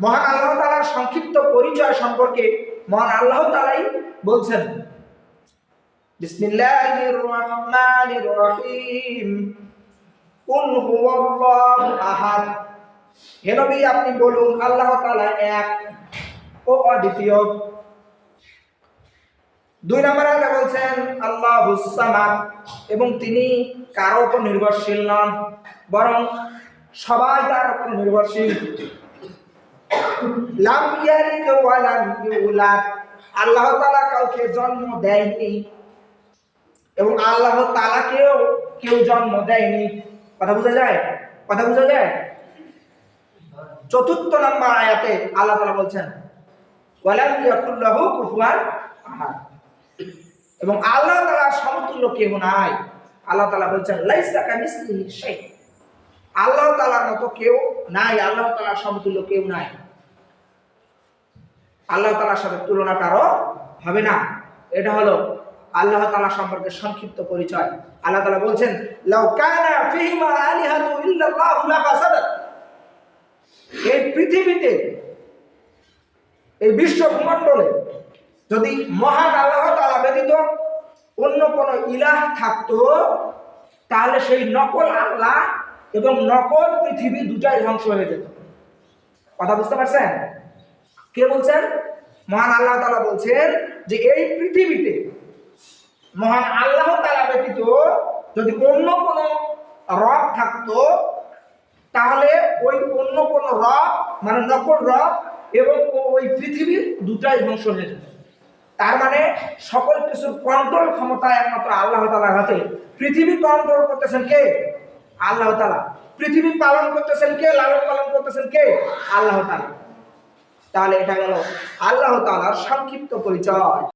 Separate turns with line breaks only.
মহান আল্লাহ তালার সংক্ষিপ্ত পরিচয় সম্পর্কে মহান আল্লাহ তালাই বলছেন। বিসমিল্লাহির রহমানির রহিম। কুল হুয়াল্লাহু আহাদ। হে আপনি বলুন, আল্লাহ তাআলা এক ও অদ্বিতীয়। দুই নম্বর আয়াতে বলছেন, আল্লাহুস সামাদ, এবং তিনি কারও উপর নির্ভরশীল নন, বরং সবাই তার উপর নির্ভরশীল। লাম ইয়ালিদ ওয়া লাম ইউলাদ। আল্লাহ তাআলা কাউকে জন্ম দেয়নি এবং আল্লাহ তাআলাকেও কেউ জন্ম দেয়নি। কথা বোঝা যায়? কথা বোঝা যায়? চতুর্থ নম্বর আয়াতে আল্লাহ তাআলা বলছেন কুফুয়ান আহাদ। এবং আল্লাহ তাআলার সমতুল্য কেউ নাই। আল্লাহ তাআলা বলছেন, লাইসা কামিসলিহি শাই আল্লাহ তাআলার মতো কেউ নাই, আল্লাহ তাআলার সমতুল্য কেউ নাই। আল্লাহ তাআলার সাথে তুলনা কারও হবে না। এটা হলো আল্লাহ তালা সম্পর্কে সংক্ষিপ্ত পরিচয়। আল্লাহ তালা বলছেন এই পৃথিবীতে, এই বিশ্ব ভূমণ্ডলে যদি মহান আল্লাহ তালা ব্যতীত অন্য কোন ইলাহ থাকতো, তাহলে সেই নকল আল্লাহ এবং নকল পৃথিবী দুটাই ধ্বংস হয়ে যেত। কথা বুঝতে পারছেন? কে বলছেন? মহান আল্লাহ তালা বলছেন যে এই পৃথিবীতে মহান আল্লাহ তালা ব্যতীত যদি অন্য কোন রব থাকতো, তাহলে ওই অন্য কোন রব মানে নকল রব এবং ওই পৃথিবীর দুটাই ধ্বংস হয়ে যেত। তার মানে সকল কিছুর কন্ট্রোল ক্ষমতা একমাত্র আল্লাহ তালার হাতে। পৃথিবী কন্ট্রোল করতেছেন কে? আল্লাহ তালা পৃথিবী পালন করতেছেন কে? লালন পালন করতেছেন কে? আল্লাহ তালা তাহলে এটা গেল আল্লাহ তালার সংক্ষিপ্ত পরিচয়।